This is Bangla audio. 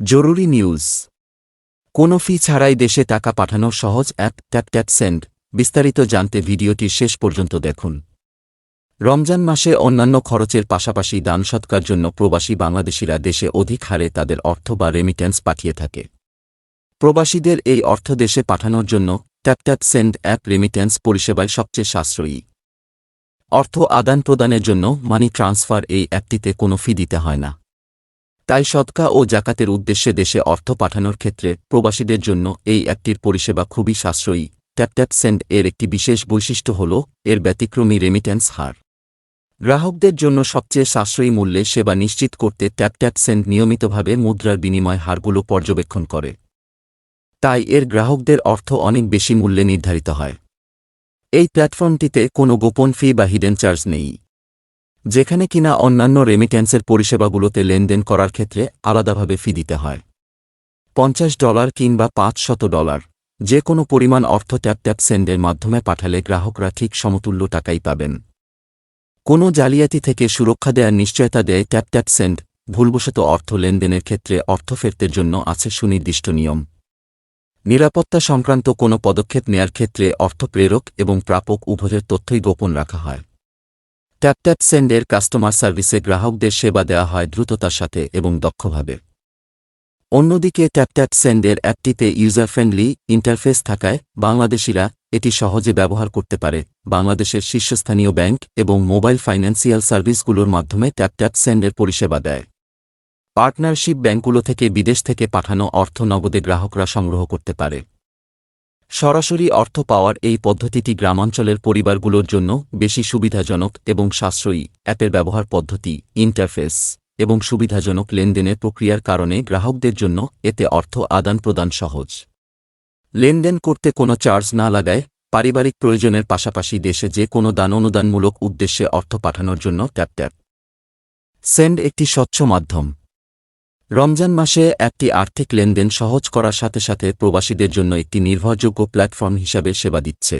জরুরি নিউজ। কোনো ফি ছাড়াই দেশে টাকা পাঠানো সহজ অ্যাপ ট্যাপ ট্যাপ সেন্ড। বিস্তারিত জানতে ভিডিওটি শেষ পর্যন্ত দেখুন। রমজান মাসে অন্যান্য খরচের পাশাপাশি দান সৎকার জন্য প্রবাসী বাংলাদেশিরা দেশে অধিক হারে তাদের অর্থ বা রেমিট্যান্স পাঠিয়ে থাকে। প্রবাসীদের এই অর্থ দেশে পাঠানোর জন্য tap tap send app remittance পরিষেবায় সবচেয়ে সাশ্রয়ী। অর্থ আদান প্রদানের জন্য মানি ট্রান্সফার এই অ্যাপটিতে কোনো ফি দিতে হয় না। তাই সদকা ও জাকাতের উদ্দেশ্যে দেশে অর্থ পাঠানোর ক্ষেত্রে প্রবাসীদের জন্য এই অ্যাপটির পরিষেবা খুবই সাশ্রয়ী। ট্যাপ ট্যাপ সেন্ড এর একটি বিশেষ বৈশিষ্ট্য হল এর ব্যতিক্রমী রেমিট্যান্স হার। গ্রাহকদের জন্য সবচেয়ে সাশ্রয়ী মূল্যে সেবা নিশ্চিত করতে ট্যাপ ট্যাপ সেন্ড নিয়মিতভাবে মুদ্রার বিনিময় হারগুলো পর্যবেক্ষণ করে। তাই এর গ্রাহকদের অর্থ অনেক বেশি মূল্যে নির্ধারিত হয়। এই প্ল্যাটফর্মটিতে কোনো গোপন ফি বা হিডেন চার্জ নেই। যেখানে কিনা অন্যান্য রেমিট্যান্সের পরিষেবাগুলোতে লেনদেন করার ক্ষেত্রে আলাদাভাবে ফি দিতে হয়। পঞ্চাশ ডলার কিংবা পাঁচ শত ডলার যে কোনো পরিমাণ অর্থ ট্যাপ ট্যাপ সেন্ডের মাধ্যমে পাঠালে গ্রাহকরা ঠিক সমতুল্য টাকাই পাবেন। কোনো জালিয়াতি থেকে সুরক্ষা দেওয়ার নিশ্চয়তা দেয় ট্যাপ ট্যাপ সেন্ড ভুলবশত অর্থ লেনদেনের ক্ষেত্রে অর্থ ফেরতের জন্য আছে সুনির্দিষ্ট নিয়ম। নিরাপত্তা সংক্রান্ত কোনো পদক্ষেপ নেয়ার ক্ষেত্রে অর্থ প্রেরক এবং প্রাপক উভয়ের তথ্যই গোপন রাখা হয়। ট্যাপ ট্যাপ সেন্ডের কাস্টমার সার্ভিসে গ্রাহকদের সেবা দেওয়া হয় দ্রুততার সাথে এবং দক্ষভাবে। অন্যদিকে, ট্যাপ ট্যাপ সেন্ডের অ্যাপটিতে ইউজার ফ্রেন্ডলি ইন্টারফেস থাকায় বাংলাদেশিরা এটি সহজে ব্যবহার করতে পারে। বাংলাদেশের শীর্ষস্থানীয় ব্যাংক এবং মোবাইল ফাইন্যান্সিয়াল সার্ভিসগুলোর মাধ্যমে ট্যাপ ট্যাপ সেন্ডের পরিষেবা দেয়। পার্টনারশিপ ব্যাংকগুলো থেকে বিদেশ থেকে পাঠানো অর্থ নগদে গ্রাহকরা সংগ্রহ করতে পারে। সরাসরি অর্থ পাওয়ার এই পদ্ধতিটি গ্রামাঞ্চলের পরিবারগুলোর জন্য বেশি সুবিধাজনক এবং সাশ্রয়ী, অ্যাপের ব্যবহার পদ্ধতি, ইন্টারফেস, এবং সুবিধাজনক লেনদেনের প্রক্রিয়ার কারণে গ্রাহকদের জন্য এতে অর্থ আদান প্রদান সহজ। লেনদেন করতে কোনো চার্জ না লাগায়, পারিবারিক প্রয়োজনের পাশাপাশি দেশে যে কোনো দান অনুদানমূলক উদ্দেশ্যে অর্থ পাঠানোর জন্য ট্যাপ ট্যাপ। সেন্ড একটি স্বচ্ছ মাধ্যম। রমজান মাসে একটি আর্থিক লেনদেন সহজ করার সাথে সাথে প্রবাসীদের জন্য একটি নির্ভরযোগ্য প্ল্যাটফর্ম হিসাবে সেবা দিচ্ছে।